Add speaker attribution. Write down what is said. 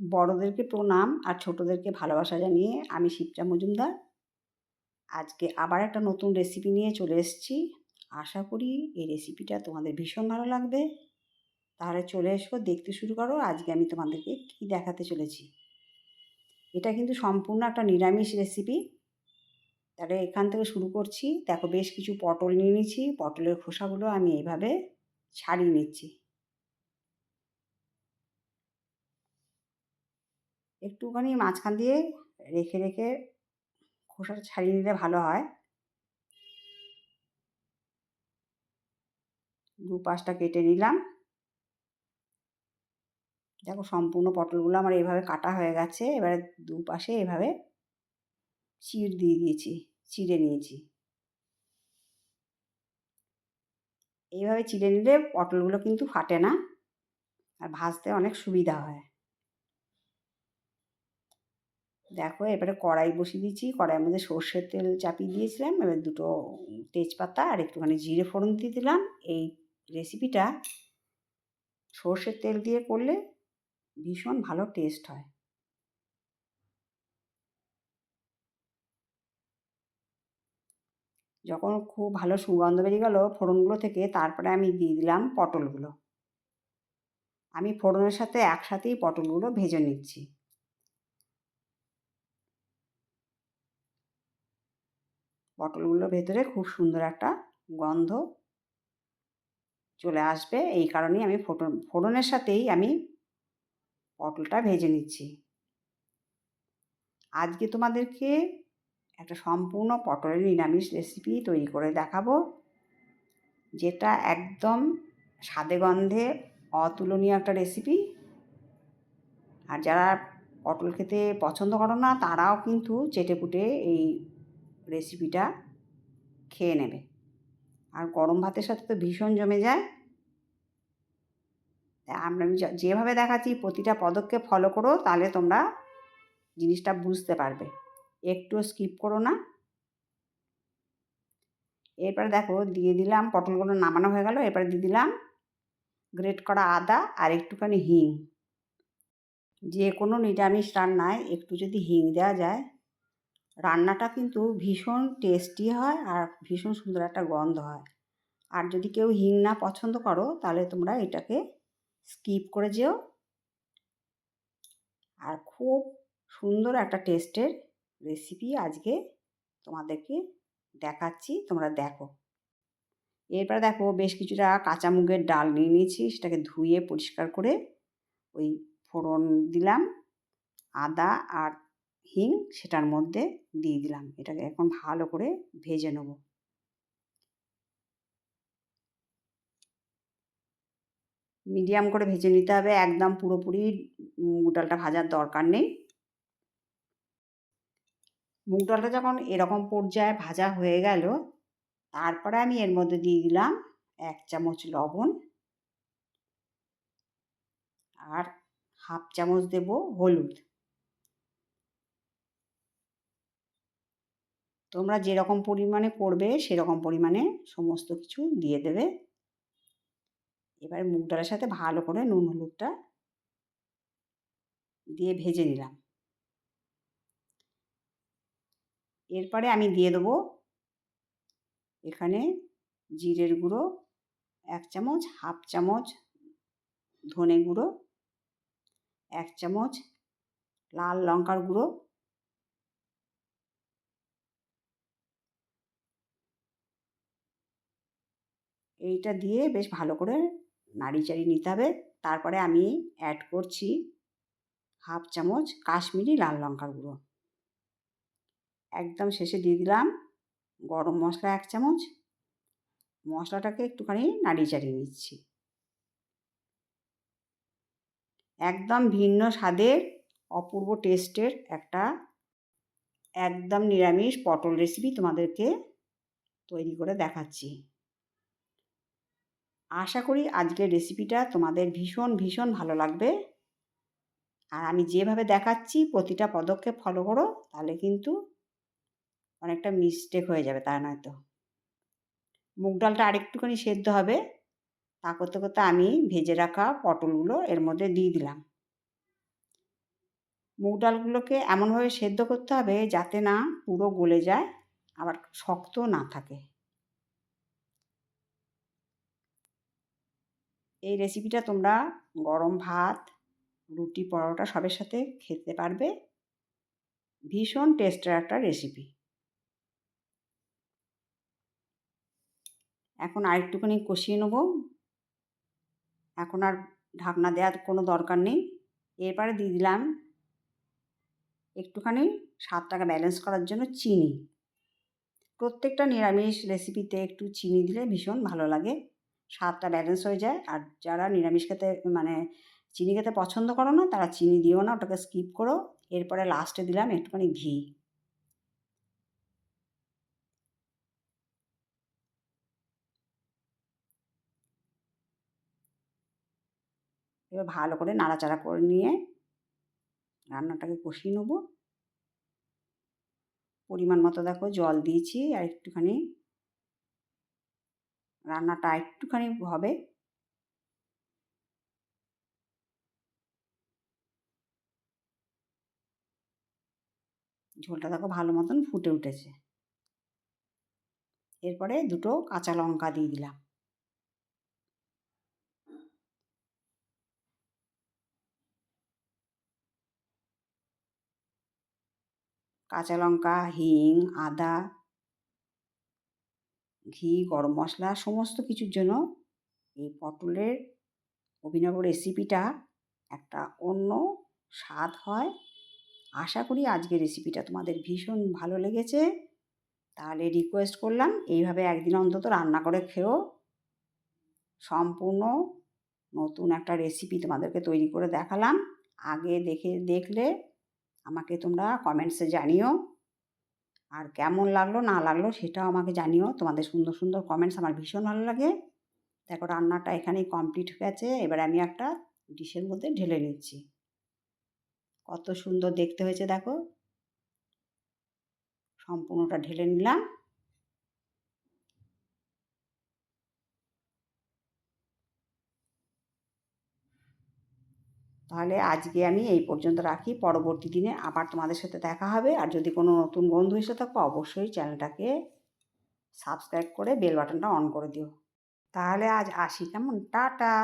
Speaker 1: বড়োদেরকে প্রণাম আর ছোটোদেরকে ভালোবাসা জানিয়ে আমি শিবচা মজুমদার। আজকে আবার একটা নতুন রেসিপি নিয়ে চলে এসেছি। আশা করি এই রেসিপিটা তোমাদের ভীষণ ভালো লাগবে। তাহলে চলে এসো, দেখতে শুরু করো। আজকে আমি তোমাদেরকে কী দেখাতে চলেছি। এটা কিন্তু সম্পূর্ণ একটা নিরামিষ রেসিপি তাহলে এখান থেকে শুরু করছি। দেখো, বেশ কিছু পটল নিয়ে নিচ্ছি পটলের খোসাগুলো আমি এইভাবে ছাড়িয়ে নিচ্ছি। একটুখানি মাঝখান দিয়ে রেখে রেখে খোসাটা ছাড়িয়ে নিলে ভালো হয়। দু পাশটা কেটে নিলাম। দেখো সম্পূর্ণ পটলগুলো আমার এইভাবে কাটা হয়ে গেছে। এবারে দুপাশে এভাবে চিড় দিয়ে দিয়েছি, চিড়ে নিয়েছি। এইভাবে চিড়ে নিলে পটলগুলো কিন্তু ফাটে না। আর ভাজতে অনেক সুবিধা হয়। দেখো, এবারে কড়াই বসিয়ে দিয়েছি। কড়াইয়ের মধ্যে সর্ষের তেল চাপিয়ে দিয়েছিলাম। এবার দুটো তেজপাতা আর একটুখানি জিরে ফোড়ন দিয়ে দিলাম। এই রেসিপিটা সর্ষের তেল দিয়ে করলে ভীষণ ভালো টেস্ট হয়। যখন খুব ভালো সুগন্ধ বেরিয়ে গেল ফোড়নগুলো থেকে, তারপরে আমি দিয়ে দিলাম পটলগুলো। আমি ফোড়নের সাথে একসাথেই পটলগুলো ভেজে নিচ্ছি। পটলগুলোর ভেতরে খুব সুন্দর একটা গন্ধ চলে আসবে। এই কারণেই আমি ফোটন, ফোড়নের সাথেই আমি পটলটা ভেজে নিচ্ছি। আজকে তোমাদেরকে একটা সম্পূর্ণ পটলের নিরামিষ রেসিপি তৈরি করে দেখাবো, যেটা একদম স্বাদে গন্ধে অতুলনীয় একটা রেসিপি আর যারা পটল খেতে পছন্দ করো না, তারাও কিন্তু চেটেপুটে এই রেসিপিটা খেয়ে নেবে। আর গরম ভাতের সাথে তো ভীষণ জমে যায়। আমরা আমি যেভাবে দেখাচ্ছি, প্রতিটা পদক্ষেপ ফলো করো, তাহলে তোমরা জিনিসটা বুঝতে পারবে। একটুও স্কিপ করো না। এরপরে দেখো, দিয়ে দিলাম, পটলগুলো নামানো হয়ে গেল। এরপরে দিয়ে দিলাম গ্রেট করা আদা আর একটুখানি হিং। যে কোনো নিরামিষ রান্নায় একটু যদি হিং দেওয়া যায় রান্নাটা কিন্তু ভীষণ টেস্টি হয় আর ভীষণ সুন্দর একটা গন্ধ হয়। আর যদি কেউ হিং না পছন্দ করো, তাহলে তোমরা এটাকে স্কিপ করে যেও। আর খুব সুন্দর একটা টেস্টের রেসিপি আজকে তোমাদেরকে দেখাচ্ছি, তোমরা দেখো। এরপর দেখো, বেশ কিছুটা কাঁচা মুগের ডাল নিয়ে নিয়েছি, সেটাকে ধুয়ে পরিষ্কার করে ওই ফোড়ন দিলাম, আদা আর হিং সেটার মধ্যে দিয়ে দিলাম। এটাকে এখন ভালো করে ভেজে নেব। মিডিয়াম করে ভেজে নিতে হবে। একদম পুরোপুরি মুগ ডালটা ভাজার দরকার নেই। মুগ ডালটা যখন এরকম পর্যায়ে ভাজা হয়ে গেল, তারপরে আমি এর মধ্যে দিয়ে দিলাম এক চামচ লবণ আর হাফ চামচ দেব হলুদ। তোমরা যেরকম পরিমাণে করবে, সেরকম পরিমাণে সমস্ত কিছু দিয়ে দেবে। এবার মুগ ডালের সাথে ভালো করে নুন, হলুদটা দিয়ে ভেজে নিলাম। এরপরে আমি দিয়ে দেবো এখানে জিরের গুঁড়ো, এক চামচ, হাফ চামচ ধনে গুঁড়ো, এক চামচ লাল লঙ্কার গুঁড়ো এইটা দিয়ে বেশ ভালো করে নাড়ি চাড়ি নিতে হবে। তারপরে আমি অ্যাড করছি হাফ চামচ কাশ্মীরি লাল লঙ্কার গুঁড়ো। একদম শেষে দিয়ে দিলাম গরম মশলা এক চামচ। মশলাটাকে একটুখানি নাড়িয়ে চাড়িয়ে নিচ্ছি। একদম ভিন্ন স্বাদের অপূর্ব টেস্টের একটা একদম নিরামিষ পটল রেসিপি তোমাদেরকে তৈরি করে দেখাচ্ছি। আশা করি আজকের রেসিপিটা তোমাদের ভীষণ ভীষণ ভালো লাগবে। আর আমি যেভাবে দেখাচ্ছি, প্রতিটা পদক্ষেপ ফলো করো, তাহলে কিন্তু অনেকটা মিস্টেক হয়ে যাবে তা নয়তো মুগ ডালটা আরেকটুখানি সেদ্ধ হবে। তা করতে করতে আমি ভেজে রাখা পটলগুলো এর মধ্যে দিয়ে দিলাম। মুগ ডালগুলোকে এমনভাবে সেদ্ধ করতে হবে যাতে না পুরো গলে যায়, আবার শক্ত না থাকে। এই রেসিপিটা তোমরা গরম ভাত, রুটি, পরোটা সবের সাথে খেতে পারবে। ভীষণ টেস্টের একটা রেসিপি এখন আরেকটুখানি কষিয়ে নেব। এখন আর ঢাকনা দেওয়ার কোনো দরকার নেই। এরপরে দিয়ে দিলাম একটুখানি সাত টাকা ব্যালেন্স করার জন্য চিনি। প্রত্যেকটা নিরামিষ রেসিপিতে একটু চিনি দিলে ভীষণ ভালো লাগে। স্বাদটা ব্যালেন্স হয়ে যায়। আর যারা নিরামিষ খেতে মানে চিনি খেতে পছন্দ করো না, তারা চিনি দিও না, ওটাকে স্কিপ করো। এরপরে লাস্টে দিলাম একটুখানি ঘি। এবার ভালো করে নাড়াচাড়া করে নিয়ে রান্নাটাকে কষিয়ে নেব। পরিমাণ মতো দেখো জল দিয়েছি, আর একটুখানি রান্নাটা একটুখানি হবে। ঝোলটা দেখো ভালো মতন ফুটে উঠেছে। এরপরে দুটো কাঁচা লঙ্কা দিয়ে দিলাম। কাঁচা লঙ্কা, হিং, আদা ঘি, গরম মশলা, সমস্ত কিছুর জন্য এই পটলের অভিনব রেসিপিটা একটা অন্য স্বাদ হয়। আশা করি আজকের রেসিপিটা তোমাদের ভীষণ ভালো লেগেছে। তাহলে রিকোয়েস্ট করলাম, এইভাবে একদিন অন্তত রান্না করে খেও সম্পূর্ণ নতুন একটা রেসিপি তোমাদেরকে তৈরি করে দেখালাম। আগে দেখে, দেখলে আমাকে তোমরা কমেন্টসে জানিও আর কেমন লাগল, না লাগল সেটাও আমাকে জানিও। তোমাদের সুন্দর সুন্দর কমেন্টস আমার ভীষণ ভালো লাগে। দেখো রান্নাটা এখানেই কমপ্লিট হয়ে গেছে। এবার আমি একটা ডিশের মধ্যে ঢেলে নিচ্ছি। কত সুন্দর দেখতে হয়েছে, দেখো। সম্পূর্ণটা ঢেলে নিলাম। তাহলে আজকে আমি এই পর্যন্ত রাখি। পরবর্তী দিনে আবার তোমাদের সাথে দেখা হবে। আর যদি কোনো নতুন বন্ধু এসে থাকো, অবশ্যই চ্যানেলটাকে সাবস্ক্রাইব করে বেল বাটনটা অন করে দিও। তাহলে আজ আসি। কেমন? টাটা!